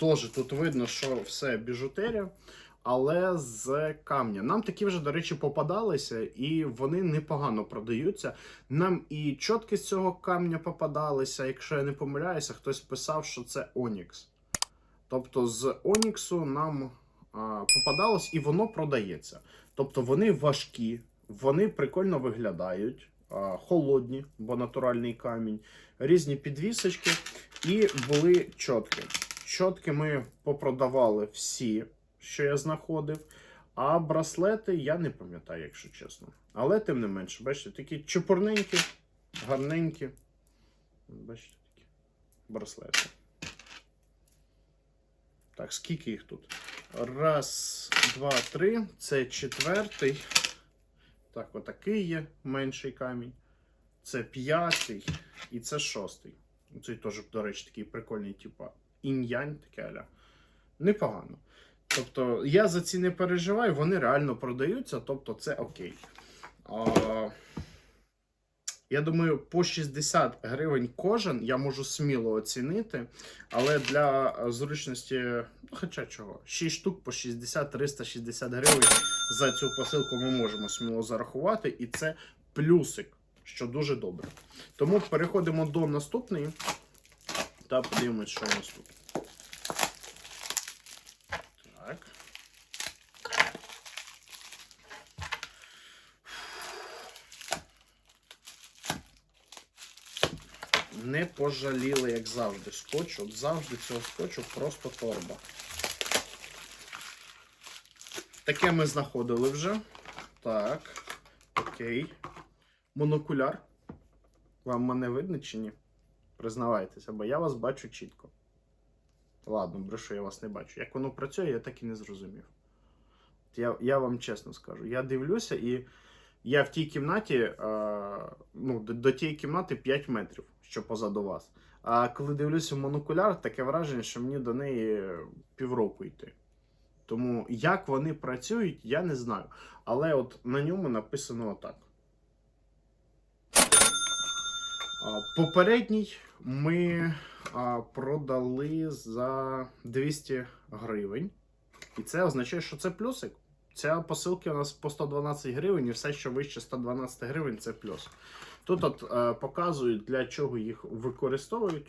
Теж тут видно, що все біжутерія, але з камня. Нам такі вже, до речі, попадалися, і вони непогано продаються. Нам і чотки з цього камня попадалися. Якщо я не помиляюся, хтось писав, що це Онікс. Тобто з Оніксу нам а, попадалось, і воно продається. Тобто вони важкі, вони прикольно виглядають, холодні, бо натуральний камінь, різні підвісочки, і були чотки. Чотки ми попродавали всі, що я знаходив. А браслети я не пам'ятаю, якщо чесно. Але тим не менше, бачите, такі чепурненькі, гарненькі. Бачите, такі браслети. Так, скільки їх тут? Раз, два, три. Це четвертий. Так, отакий є менший камінь. Це п'ятий. І це шостий. Цей теж, до речі, такий прикольний, типа інь-янь, таке аля. Непогано. Тобто, я за ці не переживаю, вони реально продаються, тобто це окей. А, я думаю, по 60 гривень кожен я можу сміло оцінити, але для е, зручності, ну, хоча чого, 6 штук по 60-360 гривень за цю посилку ми можемо сміло зарахувати, і це плюсик, що дуже добре. Тому переходимо до наступної та подивимось, що у нас тут. Так. Не пожаліли, як завжди, скотчу. От завжди цього скотчу просто торба. Таке ми знаходили вже. Так. Окей. Монокуляр. Вам мене видно чи ні? Признавайтеся, бо я вас бачу чітко. Ладно, брешу, я вас не бачу. Як воно працює, я так і не зрозумів. Я, я вам чесно скажу. Я дивлюся, і я в тій кімнаті, е, ну, до, тієї кімнати 5 метрів, що позаду вас. А коли дивлюся в монокуляр, таке враження, що мені до неї півроку йти. Тому як вони працюють, я не знаю. Але от на ньому написано отак. Попередній ми продали за 200 гривень. І це означає, що це плюсик. Ця посилки у нас по 112 гривень, і все, що вище 112 гривень, це плюс. Тут от е, показують, для чого їх використовують.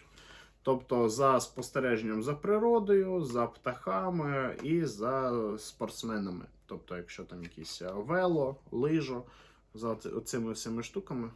Тобто за спостереженням за природою, за птахами і за спортсменами. Тобто, якщо там якісь вело, лижо, за цими всіми штуками